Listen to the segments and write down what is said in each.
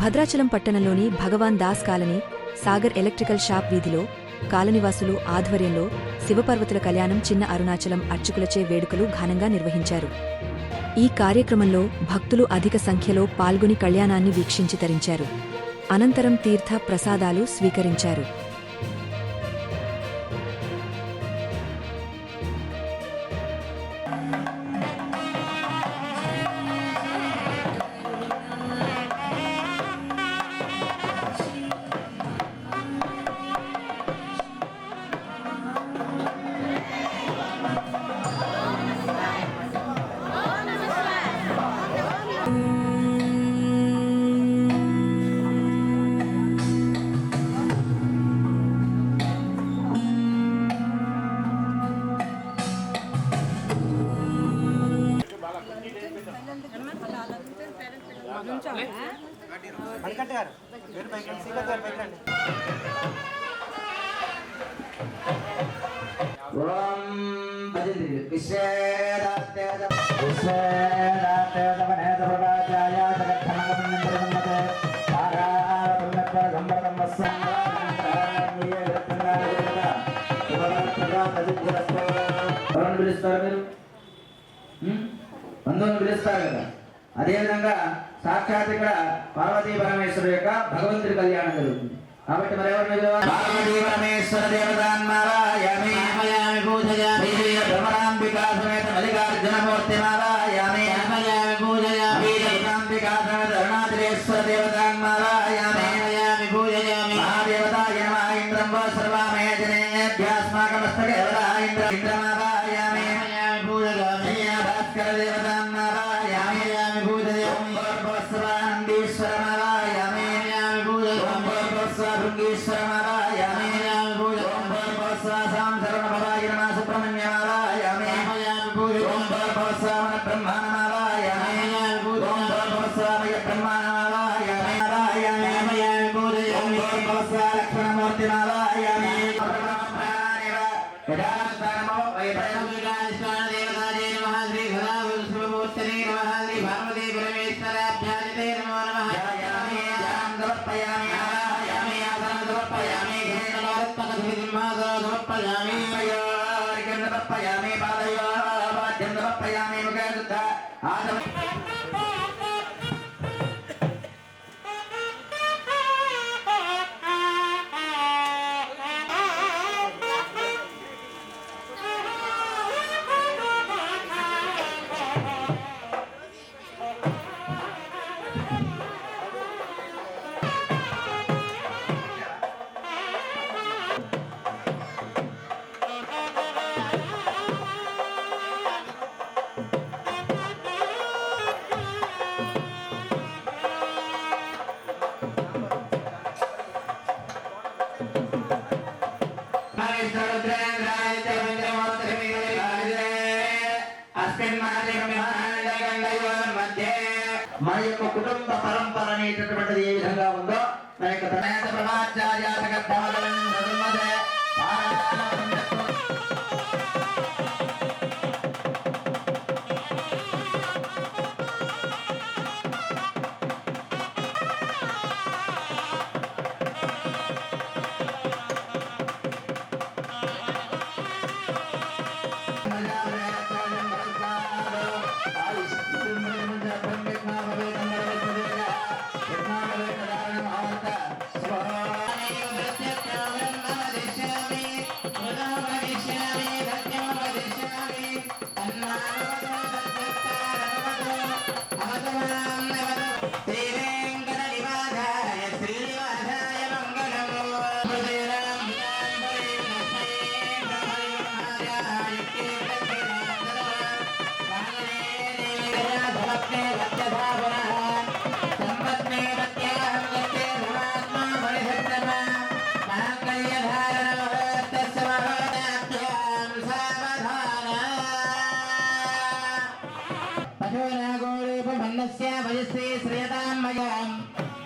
భద్రాచలం పట్టణంలోని Bhagwan Das colony Sagar electrical shop వీధిలో కాలనివాసులు ఆధ్వర్యంలో శివపార్వతుల కళ్యాణం చిన్న అరుణాచలం అర్చకులచే వేడుకలు ఘనంగా నిర్వహించారు. ఈ కార్యక్రమంలో భక్తులు అధిక సంఖ్యలో పాల్గొని కళ్యాణాన్ని వీక్షించి తరించారు. అనంతరం తీర్థ ప్రసాదాలు స్వీకరించారు. మణికంఠ గారు మీరు? పైకి రండి గారు పైకి రండి ఓం భజంతి విశ్వేదాత్యేద విశ్వేదాత్యేదవనేత ప్రవాచాయ పిలుస్తారు మీరు పిలుస్తారు కదా. అదేవిధంగా సాక్షాత్ ఇక్కడ పార్వతీ పరమేశ్వరు యొక్క భగవంతుడి కళ్యాణం జరుగుతుంది. కాబట్టి మరి ఎవరిని పిలవాలి? పార్వతీ పరమేశ్వర దేవతాన్మారాయామి మయామి పూజయామి. భ్రమరాంబికా సమేత మల్లికార్జునమూర్తి మారాయామి మయామి పూజయామి. భ్రమరాంబికా సమేత అరుణాచలేశ్వర దేవతాన్మారాయామి మయామి పూజయామి. మహాదేవతాయ నమః ఇంద్రం వా సర్వామే జనేభ్యాస్మాకమస్తకే వదా ఇంద్ర ఇంద్రమారాయామి సమర్పయామి మన యొక్క కుటుంబ పరంపర అనేటటువంటిది ఏ విధంగా ఉందో మన యొక్క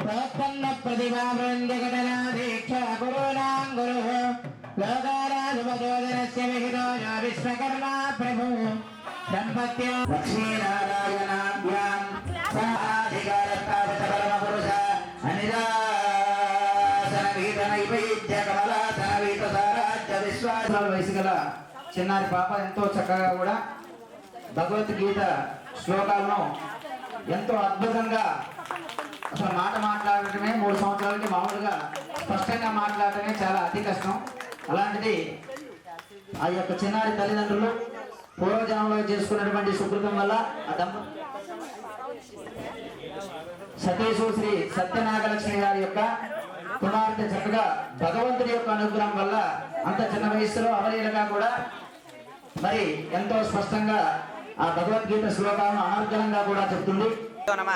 ప్రోత్పన్న ప్రతిభా గురు. లోకారాజుపచోదనస్య విహితో ప్రభు. దంపత్యం చిన్నారి పాప ఎంతో చక్కగా కూడా భగవద్గీత శ్లోకాలను ఎంతో అద్భుతంగా అసలు మాట మాట్లాడటమే మూడు సంవత్సరాలకి మామూలుగా స్పష్టంగా మాట్లాడటమే చాలా అతి కష్టం. అలాంటిది ఆ యొక్క చిన్నారి తల్లిదండ్రులు పూర్వజనంలో చేసుకున్నటువంటి సుకృతం వల్ల ఆ దంప సతీశు శ్రీ సత్యనాగలక్ష్మి గారి యొక్క కుమార్తె చక్కగా భగవంతుడి యొక్క అనుగ్రహం వల్ల అంత చిన్న వయసులో అవలీలగా కూడా మరి ఎంతో స్పష్టంగా ఆ భగవద్గీత శ్లోకాలను అనర్గళంగా కూడా చెప్తుంది. నమ.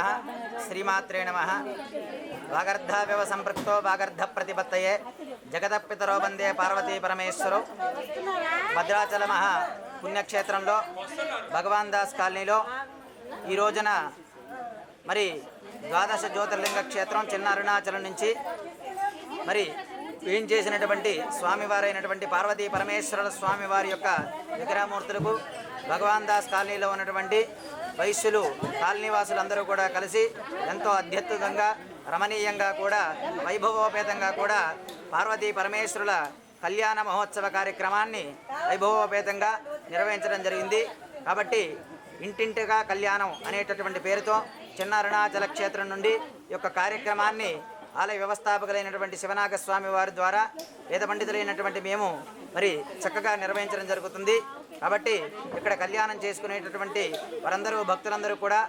శ్రీమాత్రే నమ. వాగర్ధావ్యవ సంపృక్తో వాగర్ధ ప్రతిపత్తయే. జగదపితరో వందే పార్వతీ పరమేశ్వరు. భద్రాచల మహా పుణ్యక్షేత్రంలో భగవాన్ దాస్ కాలనీలో. ఈ రోజున మరి ద్వాదశ జ్యోతిర్లింగ క్షేత్రం చిన్న అరుణాచలం నుంచి మరి ఏం చేసినటువంటి స్వామివారైనటువంటి పార్వతీ పరమేశ్వరుల స్వామివారి యొక్క విగ్రహమూర్తులకు భగవాన్ దాస్ కాలనీలో ఉన్నటువంటి వైశ్యులు కాలనీవాసులందరూ కూడా కలిసి ఎంతో అత్యద్భుతంగా రమణీయంగా కూడా వైభవోపేతంగా కూడా పార్వతీ పరమేశ్వరుల కళ్యాణ మహోత్సవ కార్యక్రమాన్ని వైభవోపేతంగా నిర్వహించడం జరిగింది. కాబట్టి ఇంటింటిగా కళ్యాణం అనేటటువంటి పేరుతో చిన్న అరుణాచల క్షేత్రం నుండి యొక్క కార్యక్రమాన్ని ఆలయ వ్యవస్థాపకులైనటువంటి శివనాగస్వామి వారి ద్వారా వేద పండితులైనటువంటి మేము మరి చక్కగా నిర్వహించడం జరుగుతుంది. కాబట్టి ఇక్కడ కళ్యాణం చేసుకునేటటువంటి వారందరూ భక్తులందరూ కూడా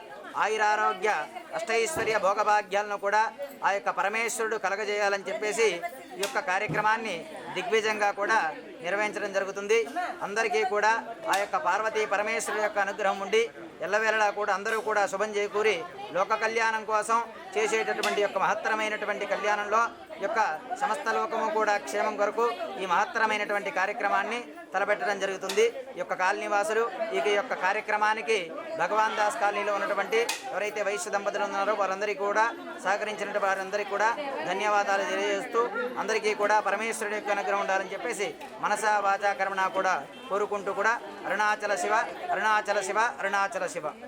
ఆయురారోగ్య అష్టైశ్వర్య భోగభాగ్యాలను కూడా ఆ యొక్క పరమేశ్వరుడు కలగజేయాలని చెప్పేసి ఈ యొక్క కార్యక్రమాన్ని దిగ్విజయంగా కూడా నిర్వహించడం జరుగుతుంది. అందరికీ కూడా ఆ యొక్క పార్వతీ పరమేశ్వరుడు యొక్క అనుగ్రహం ఉండి ఎల్లవేళలా కూడా అందరూ కూడా శుభం చేకూరి లోక కళ్యాణం కోసం చేసేటటువంటి యొక్క మహత్తరమైనటువంటి కళ్యాణంలో యొక్క సమస్త లోకము కూడా క్షేమం కొరకు ఈ మహత్తరమైనటువంటి కార్యక్రమాన్ని తలపెట్టడం జరుగుతుంది. ఈ యొక్క కాలనీవాసులు ఈ యొక్క కార్యక్రమానికి భగవాన్ దాస్ కాలనీలో ఉన్నటువంటి ఎవరైతే వైశ్య దంపతులు ఉన్నారో వారందరికీ కూడా సహకరించినటువంటి వారందరికీ కూడా ధన్యవాదాలు తెలియజేస్తూ అందరికీ కూడా పరమేశ్వరుడి యొక్క అనుగ్రహం ఉండాలని చెప్పేసి మనసా వాచాకరమణ కూడా కోరుకుంటూ కూడా అరుణాచల శివ అరుణాచల శివ అరుణాచల శివ.